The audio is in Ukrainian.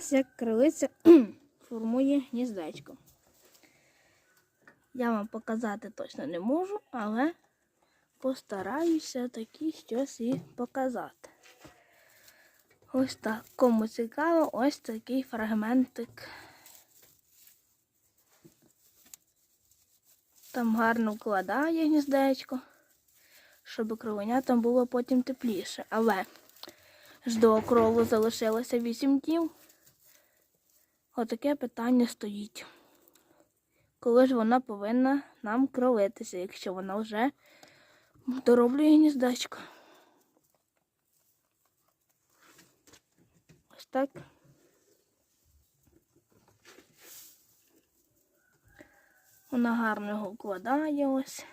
Ось як крилиця формує гніздечко. Я вам показати точно не можу, але постараюся таки щось і показати. Ось так. Кому цікаво, ось такий фрагментик. Там гарно вкладає гніздечко, щоб кровенятам було потім тепліше. Але ж до окролу залишилося 8 днів. Отаке питання стоїть. Коли ж вона повинна нам кролитися, якщо вона вже дороблює гніздечко. Ось так. Вона гарно його вкладає ось.